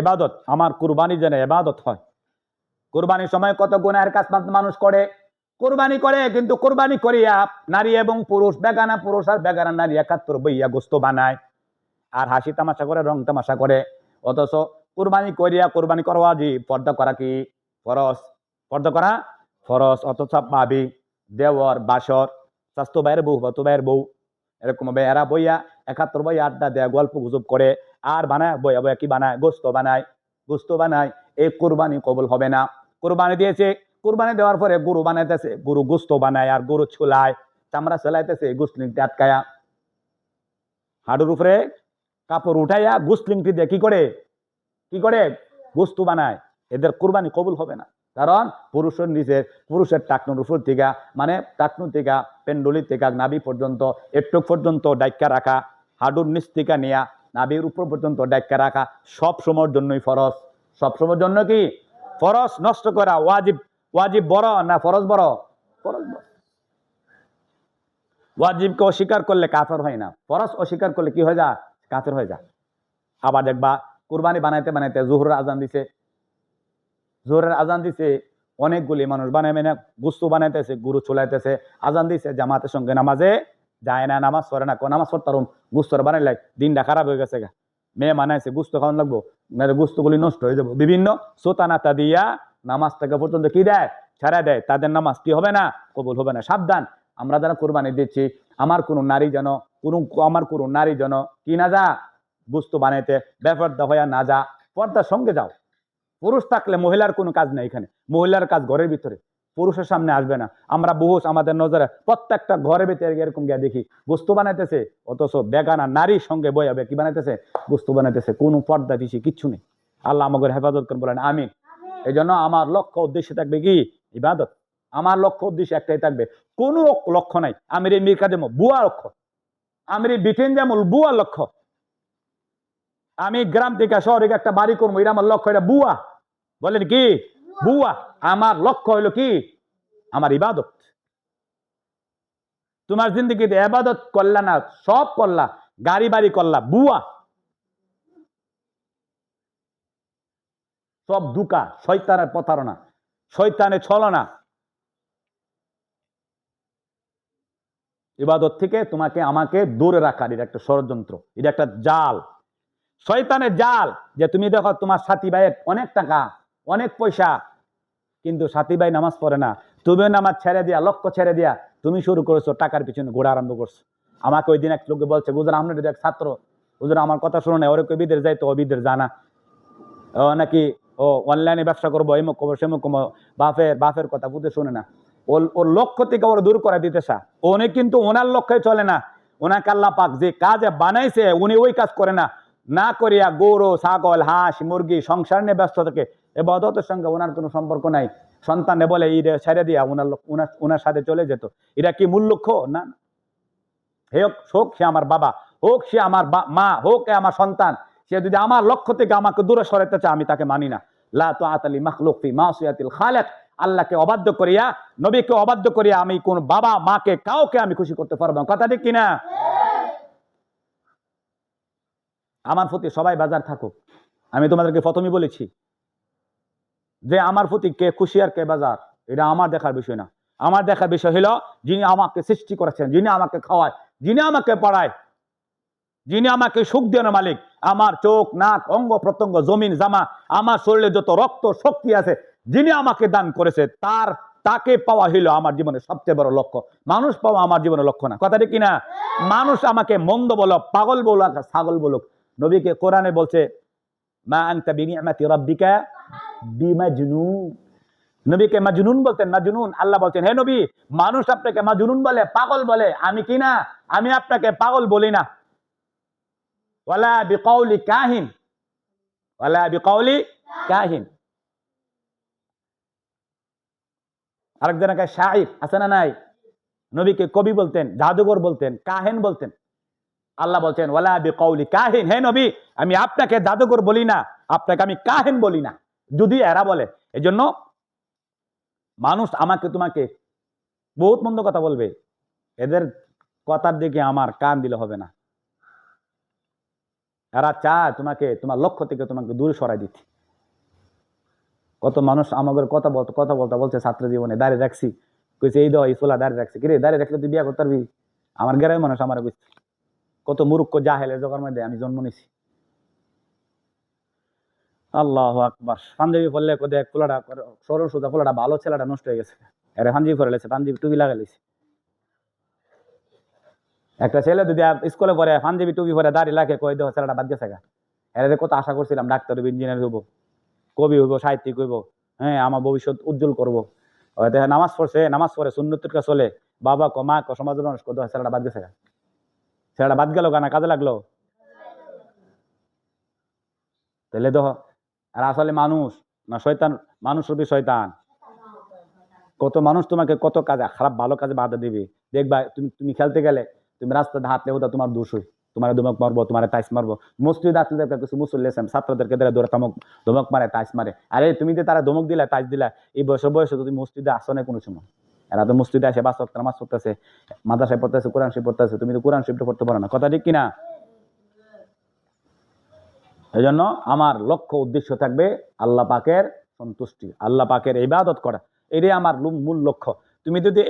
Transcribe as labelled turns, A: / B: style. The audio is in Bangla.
A: এবাদত, আমার কুরবানি যেন এবাদত হয়। কুরবানির সময় কত গুণের কাজ মানুষ করে? কোরবানি করে, কিন্তু কোরবানি করিয়া নারী এবং পুরুষ, বেগানা পুরুষ আর বেগানা নারী একাত্তর বইয়া গোস্ত বানায়। আর হাসি তামাশা করে, রং তামাশা করে। অথচ কোরবানি করিয়া কোরবানি করওয়া জি, পর্দা করা কি ফরস পর্দা করা ফরস অথচ ভাবি, দেওয়ার বাসর স্বাস্থ্য বাইরের বউ হতো বাইরের বউ এরকম ভাবে এরা বইয়া একাত্তর বই আড্ডা দেয়া, গল্প গুজব করে, আর বানায়, বইয়া বইয়া কি বানায়? গোস্ত বানায় গোস্ত বানায়। এই কোরবানি কবুল হবে না। কোরবানি দিয়েছে, কোরবানি দেওয়ার পরে গরু বানাইতেছে, গরু গোস্ত বানায় আর গরু ছুলায়, চামড়া সেলাইতেছে গুসলিংটি আটকায়া। হাডুর উপরে কাপড় উঠাইয়া গুসলিংটি দিয়ে কি করে? কি করে? গোস্ত বানায়। এদের কোরবানি কবুল হবে না। কারণ পুরুষের নিচে পুরুষের টাকনুর উপর থেকে মানে টাকনু থেকে পেন্ডুলি থেকে, নাভি পর্যন্ত একটু পর্যন্ত ডাইকা রাখা হাডুর নিচ থেকে নেয়া, নাভির উপর পর্যন্ত ডাইকা রাখা সব সময়ের জন্যই ফরজ। সব সময়ের জন্য কি? ফরজ নষ্ট করা, ওয়াজিব ওয়াজিব বড় না ফরজ বড়? ফরজ বড়। ওয়াজিবকে অস্বীকার করলে কাফের হয় না। ফরজ অস্বীকার করলে কি হয়ে যা কাফের হয়ে যা আবার দেখবা, কুরবানি বানাইতে বানাইতে জোহরের আজান দিছে জোহরের আজান দিছে, অনেকগুলি মানুষ বানায় মানে গুস্তু বানাইতেছে, গুরু চুলাইতেছে, আজান দিছে, জামাতের সঙ্গে নামাজে যায় না, নামাজ পড়ে না কোন নামাজ পড়তারুম, গুস্তর বানাইলে দিনটা খারাপ হয়ে গেছে গা। মেয়ে মানাইছে, গুস্ত খাওয়ান লাগবো না গুস্তগুলি নষ্ট হয়ে যাব। বিভিন্ন সোতানাতা দিয়া নামাজটাকে পর্যন্ত কি দেয়? ছাড়া দেয়। তাদের নামাজ কি হবে না? কবুল হবে না। সাবধান। আমরা যারা কোরবানি দিচ্ছি, আমার কোনো নারী যেন, কোনো, আমার কোনো নারী যেন কি না যা বুস্তু বানাইতে ব্যাপারটা হইয়া না যা, পর্দার সঙ্গে যাও। পুরুষ থাকলে মহিলার কোনো কাজ নেই এখানে। মহিলার কাজ ঘরের ভিতরে। পুরুষের সামনে আসবে না। আমরা বহুষ আমাদের নজরে প্রত্যেকটা ঘরের ভিতরে এরকম গিয়ে দেখি। বস্তু বানাইতেছে অথচ বেগানা নারীর সঙ্গে বয়াবে কি বানাইতেছে? বস্তু বানাইতেছে কোনো পর্দা দিছি কিচ্ছু নেই। আল্লাহ আমাকে হেফাজত করে বলেন আমিন। এই জন্য আমার লক্ষ্য উদ্দেশ্য থাকবে কি? ইবাদত। আমার লক্ষ্য উদ্দেশ্য একটাই থাকবে। কোনো লক্ষ্য নাই। আমির এই মির্কা যেমন বুয়া লক্ষ্য। আমির এই বিটেন যেমন বুয়া লক্ষ্য। আমি গ্রাম থেকে শহরে একটা বাড়ি করব এটা আমার লক্ষ্য এটা বুয়া। বলেন কি? বুয়া, আমার লক্ষ্য হইল কি? আমার ইবাদত। তোমার জিন্দগিতে এবাদত করলা না, সব করলা, গাড়ি বাড়ি করলা, বুয়া। সব দুকা শৈতানের প্রতারণা শৈতানের ছলনা। ইবাদত থেকে তোমাকে, আমাকে দূরে রাখার, এটা একটা ষড়যন্ত্র, এটা একটা জাল। শয়তানের জাল, যে তুমি দেখো তোমার সাথী ভাইয়ের অনেক টাকা অনেক পয়সা, কিন্তু সাথী ভাই নামাজ পড়ে না। তুমিও নামাজ ছেড়ে দিয়া লক্ষ্য ছেড়ে দিয়া, তুমি শুরু করেছ, টাকার পিছনে ঘোরা আরম্ভ করছ। আমাকে ওই দিন এক লোকে বলছে বুঝলেন আপনার এক ছাত্র বুঝলেন আমার কথা শুনে না, ওরে বিদের যাই তো ও বিদের জানা ও নাকি, ও অনলাইনে ব্যবসা করব, এই মুখ সে মুখ বাপের বাপের কথা বুঝে শুনে না। ওর ওর লক্ষ্য থেকে ওর দূর করে দিতে সা উনি কিন্তু ওনার লক্ষ্যে চলে না। ওনাকে আল্লাহ পাক যে কাজে বানাইছে, উনি ওই কাজ করে না। না করিয়া গরু, ছাগল, হাঁস, মুরগি সংসার নিয়ে ব্যস্ত থাকে। এবাদতের সঙ্গে ওনার কোনো সম্পর্ক নাই। সন্তানে বলে ঈদে ছেড়ে দিয়া, ওনার ওনার সাথে চলে যেত। এটা কি মূল লক্ষ্য না। হে হোক সে আমার বাবা, হোক সে আমার মা, হোক এ আমার সন্তান। সে যদি আমার লক্ষ্য থেকে আমাকে দূরে সরাতে চায়, আমি তাকে মানি না। লা আতালি মাখলুক ফি খালেক। আল্লাহকে অবাধ্য করিয়া, নবীকে অবাধ্য করিয়া আমি কোন বাবা মাকে কাউকে আমি খুশি করতে পারব কথা ঠিক কিনা? আমার প্রতি সবাই বাজার থাকুক। আমি তোমাদেরকে প্রথমেই বলেছি যে আমার প্রতি কে খুশি আর কে বাজার, এটা আমার দেখার বিষয় না। আমার দেখার বিষয় হলো যিনি আমাকে সৃষ্টি করেছেন, যিনি আমাকে খাওয়ায়, যিনি আমাকে পড়ায়, যিনি আমাকে সুখ দেন মালিক, আমার চোখ, নাক, অঙ্গ প্রত্যঙ্গ, জমিন, জামা, আমার শরীরে যত রক্ত শক্তি আছে, যিনি আমাকে দান করেছে, তার, তাকে পাওয়া হইল আমার জীবনের সবচেয়ে বড় লক্ষ্য। মানুষ পাওয়া আমার জীবনের লক্ষ্য না। কথাটি কিনা মানুষ আমাকে মন্দ বলো পাগল বলুক ছাগল বলুক। নবীকে কোরআনে বলছে, মা আনতা বিনিয়ামাতি রাব্বিকা বিমাজনুন। নবীকে মাজনুন বলতেন, মাজনুন। আল্লাহ বলছেন, হে নবী, মানুষ আপনাকে মাজনুন বলে, পাগল বলে, আমি কি না? আমি আপনাকে পাগল বলি না। ওয়ালা বিকাউলি কাহিন। ওয়ালা বিকাউলি কাহিন। আরেকজনকে শাহির আছে না নাই? নবীকে কবি বলতেন, জাদুঘর বলতেন, কাহেন বলতেন। আল্লাহ বলছেন কাহিন, হে নবী, আমি আপনাকে জাদুঘর বলি না, আপনাকে আমি কাহেন বলি না। যদি এরা বলে, এজন্য মানুষ আমাকে তোমাকে বহুত মন্দ কথা বলবে। এদের কথার দিকে আমার কান দিলে হবে না। এরা চায় তোমাকে, তোমার লক্ষ্য থেকে তোমাকে দূরে সরাই দিতে। কত মানুষ আমাদের কথা বলতো, কথা বলতে বলছে ছাত্র জীবনে, দাঁড়িয়ে রাখছি। কইছে, এই দাও এই সোলা দাঁড়িয়ে রাখছি। কিরে, দাঁড়িয়ে রাখলে তুই বিয়া করতে পারবি? আমার গ্রামের মানুষ আমার কইছে। কত মুরুক্ষ জাহেলের জগর মধ্যে আমি জন্ম নিছি। আল্লাহ আকবার। পাঞ্জাবি পরলে কোথায় পোলাটা সরল সোজা পোলাটা ভালো ছেলেটা নষ্ট হয়ে গেছে। আরে পাঞ্জাবি পরে লেছে, পাঞ্জাবি টুপি লাগাই লেছে। একটা ছেলে যদি স্কুলে পড়ে, পাঞ্জাবি টুপি পরে দাঁড়িয়ে লাগে, কই দেওয়া ছেলেটা বাদ গেছে গা? এরা কত আশা করছিলাম, ডাক্তার হইব ইঞ্জিনিয়ার হইব, কবি হইব, সাহিত্যিক হইব হ্যাঁ আমার ভবিষ্যৎ উজ্জ্বল করব। হ্যাঁ নামাজ পড়ছে, নামাজ পড়ে সুন্নতির চলে, বাবা ক, মা ক, সমাজের মানুষ কত ছেলেটা বাদ গেছে গা। ছেলেটা বাদ গেল গানা কাজে লাগল? তাহলে তো আর আসলে মানুষ না, শয়তান, মানুষ রূপী শয়তান। কত মানুষ তোমাকে কত কাজে, খারাপ ভালো কাজে বাধা দিবে। দেখবা, তুমি তুমি খেলতে গেলে, তুমি রাস্তাতে হাঁটলে ওটা তোমার দোষ হই তোমার ধমক মারবো, তোমার টাইস মারবো। মসজিদ আসলে কিছু মুসল্লি আছেন ছাত্রদেরকে ধরে ধরে ধমক ধমক মারে, টাইস মারে। আরে, তুমি যে তারা ধমক দিলা, টাইস দিলা, এই বয়সে বয়সে তুমি মসজিদে আসো না কোনো সময় এরা তো মসজিদে আসে, বাস নামাজ পড়তেছে মাদ্রাসায় পড়তেছে, কোরআন শরীফ পড়তেছে, তুমি তো কোরআন শরীফটা পড়তে পারো না। কথা ঠিক কিনা? এই জন্য আমার লক্ষ্য, উদ্দেশ্য থাকবে আল্লাহ পাকের সন্তুষ্টি, আল্লাহ পাকের ইবাদত করা। এটাই আমার মূল লক্ষ্য। তুমি যদি